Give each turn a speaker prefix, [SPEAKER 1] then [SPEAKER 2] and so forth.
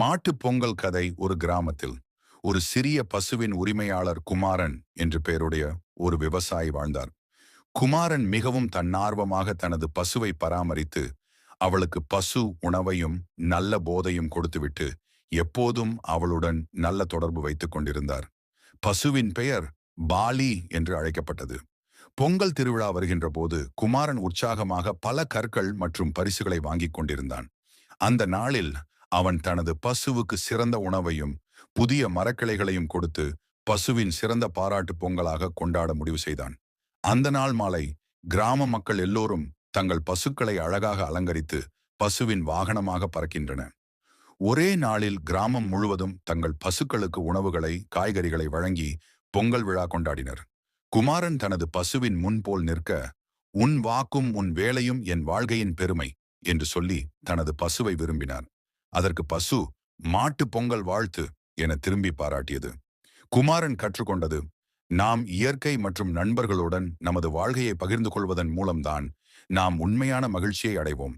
[SPEAKER 1] மாட்டுப் பொங்கல் கதை ஒரு கிராமத்தில். ஒரு சிறிய பசுவின் உரிமையாளர் குமாரன் என்று பெயருடைய ஒரு விவசாயி வாழ்ந்தார். குமாரன் மிகவும் தன்னார்வமாக தனது பசுவை பராமரித்து அவளுக்கு பசு உணவையும் நல்ல போதையும் கொடுத்துவிட்டு எப்போதும் அவளுடன் நல்ல தொடர்பு வைத்துக் கொண்டிருந்தார். பசுவின் பெயர் பாலி என்று அழைக்கப்பட்டது. பொங்கல் திருவிழா வருகின்ற போது குமாரன் உற்சாகமாக பல கற்கள் மற்றும் பரிசுகளை வாங்கிக் கொண்டிருந்தான். அந்த நாளில் அவன் தனது பசுவுக்கு சிறந்த உணவையும் புதிய மரக்கிளைகளையும் கொடுத்து பசுவின் சிறந்த பாராட்டு பொங்கலாக கொண்டாட முடிவு செய்தான். அந்த நாள் மாலை கிராம மக்கள் எல்லோரும் தங்கள் பசுக்களை அழகாக அலங்கரித்து பசுவின் வாகனமாக பறக்கின்றன. ஒரே நாளில் கிராமம் முழுவதும் தங்கள் பசுக்களுக்கு உணவுகளை காய்கறிகளை வழங்கி பொங்கல் விழா கொண்டாடினர். குமாரன் தனது பசுவின் முன்போல் நிற்க உன் வாக்கும் உன் வேலையும் என் வாழ்க்கையின் பெருமை என்று சொல்லி தனது பசுவை விரும்பினார். அதற்கு பசு மாட்டு பொங்கல் வாழ்த்து என திரும்பி பாராட்டியது. குமாரன் கற்றுக்கொண்டது நாம் இயற்கை மற்றும் நண்பர்களுடன் நமது வாழ்கையை பகிர்ந்து கொள்வதன் மூலம்தான் நாம் உண்மையான மகிழ்ச்சியை அடைவோம்.